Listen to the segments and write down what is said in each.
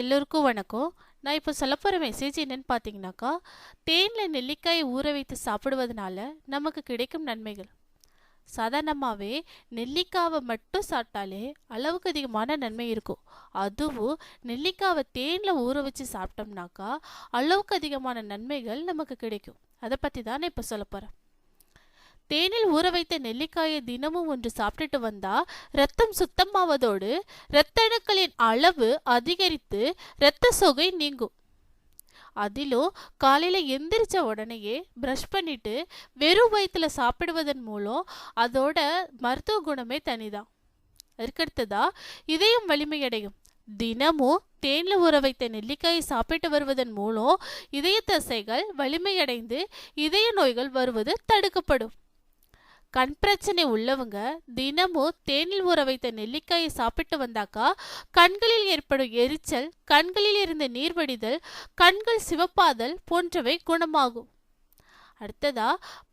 எல்லோருக்கும் வணக்கம். நான் இப்போ சொல்ல போகிற மெசேஜ் என்னென்னு பார்த்தீங்கன்னாக்கா தேனில் நெல்லிக்காயை ஊற வைத்து சாப்பிடுவதனால நமக்கு கிடைக்கும் நன்மைகள். சாதாரணமாகவே நெல்லிக்காவை மட்டும் சாப்பிட்டாலே அளவுக்கு அதிகமான நன்மை இருக்கும். அதுவும் நெல்லிக்காவை தேனில் ஊற வச்சு சாப்பிட்டோம்னாக்கா அளவுக்கு அதிகமான நன்மைகள் நமக்கு கிடைக்கும். அதை பற்றி தான் நான் இப்போ சொல்ல போகிறேன் தேனில் ஊற வைத்த நெல்லிக்காயை தினமும் ஒன்று சாப்பிட்டுட்டு வந்தா ரத்தம் சுத்தமாவதோடு இரத்த அணுக்களின் அளவு அதிகரித்து இரத்த சோகை நீங்கும். அதிலும் காலையில் எந்திரிச்ச உடனேயே ப்ரஷ் பண்ணிட்டு வெறும் வயிற்றுல சாப்பிடுவதன் மூலம் அதோட மருத்துவ குணமே தனிதான். அதுக்கடுத்ததா இதயம் வலிமையடையும். தினமும் தேனில் ஊற வைத்த நெல்லிக்காயை சாப்பிட்டு வருவதன் மூலம் இதய தசைகள் வலிமையடைந்து இதய நோய்கள் வருவது தடுக்கப்படும். கண் பிரச்சனை உள்ளவங்க தினமும் தேனில் ஊற வைத்த நெல்லிக்காயை சாப்பிட்டு வந்தாக்கா கண்களில் ஏற்படும் எரிச்சல் கண்களில் இருந்த நீர் வடிதல் கண்கள் சிவப்பாதல் போன்றவை குணமாகும். அடுத்ததா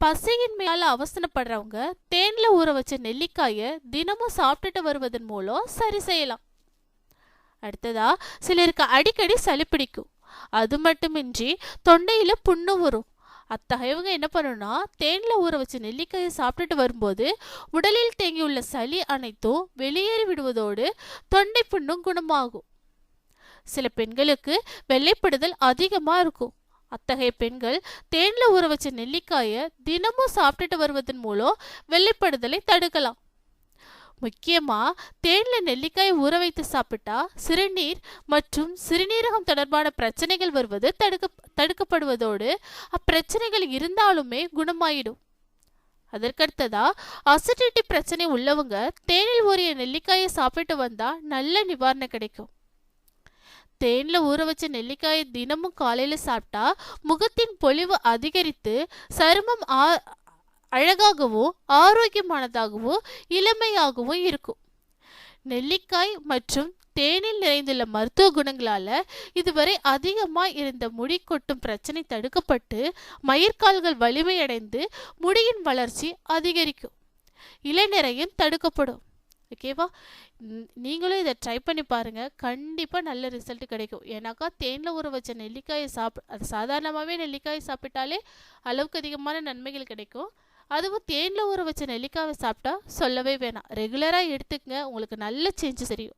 பசியின்மையால் அவசரப்படுறவங்க தேனில் ஊற வச்ச நெல்லிக்காயை தினமும் சாப்பிட்டுட்டு வருவதன் மூலம் சரி செய்யலாம். அடுத்ததா சிலருக்கு அடிக்கடி சளி பிடிக்கும். அது மட்டுமின்றி தொண்டையில புண்ணு வரும். அத்தகையவங்க என்ன பண்ணணும்னா தேனில் ஊற வச்ச நெல்லிக்காயை சாப்பிட்டுட்டு வரும்போது உடலில் தேங்கியுள்ள சளி அனைத்தும் வெளியேறி விடுவதோடு தொண்டை புண்ணும் குணமாகும். சில பெண்களுக்கு வெள்ளைப்படுதல் அதிகமாக இருக்கும். அத்தகைய பெண்கள் தேனில் ஊற வச்ச நெல்லிக்காயை தினமும் சாப்பிட்டுட்டு வருவதன் மூலம் வெள்ளைப்படுதலை தடுக்கலாம். முக்கியமாக தேனில் நெல்லிக்காயை ஊற வைத்து சாப்பிட்டா சிறுநீர் மற்றும் சிறுநீரகம் தொடர்பான பிரச்சனைகள் வருவது தடுக்க குணப்படுவதோடு அப்பிரச்சனைகள் இருந்தாலுமே குணமாயிடும். அதற்கடுத்ததா அசிடிட்டி பிரச்சனை உள்ளவங்க தேனில் ஊறிய நெல்லிக்காயை சாப்பிட்டு வந்தா நல்ல நிவாரணம் கிடைக்கும். தேனில் ஊற வச்ச நெல்லிக்காயை தினமும் காலையில் சாப்பிட்டா முகத்தின் பொலிவு அதிகரித்து சருமம் ஆ அழகாகவும் ஆரோக்கியமானதாகவும் இளமையாகவும் இருக்கும். நெல்லிக்காய் மற்றும் தேனில் நிறைந்துள்ள மருத்துவ குணங்களால இதுவரை அதிகமாக இருந்த முடி கொட்டும் பிரச்சனை தடுக்கப்பட்டு மயிர்கால்கள் வலிமையடைந்து முடியின் வளர்ச்சி அதிகரிக்கும். இளநிறையும் தடுக்கப்படும். ஓகேவா நீங்களும் இதை ட்ரை பண்ணி பாருங்கள் கண்டிப்பாக நல்ல ரிசல்ட் கிடைக்கும். ஏன்னாக்கா தேனில் ஊற வச்ச நெல்லிக்காயை சாப்பிட அது சாதாரணமாகவே நெல்லிக்காயை சாப்பிட்டாலே அளவுக்கு அதிகமான நன்மைகள் கிடைக்கும். அதுவும் தேனில் ஊற வச்ச நெல்லிக்காவை சாப்பிட்டா சொல்லவே வேணாம். ரெகுலராக எடுத்துக்கங்க. உங்களுக்கு நல்ல சேஞ்சஸ் தெரியும்.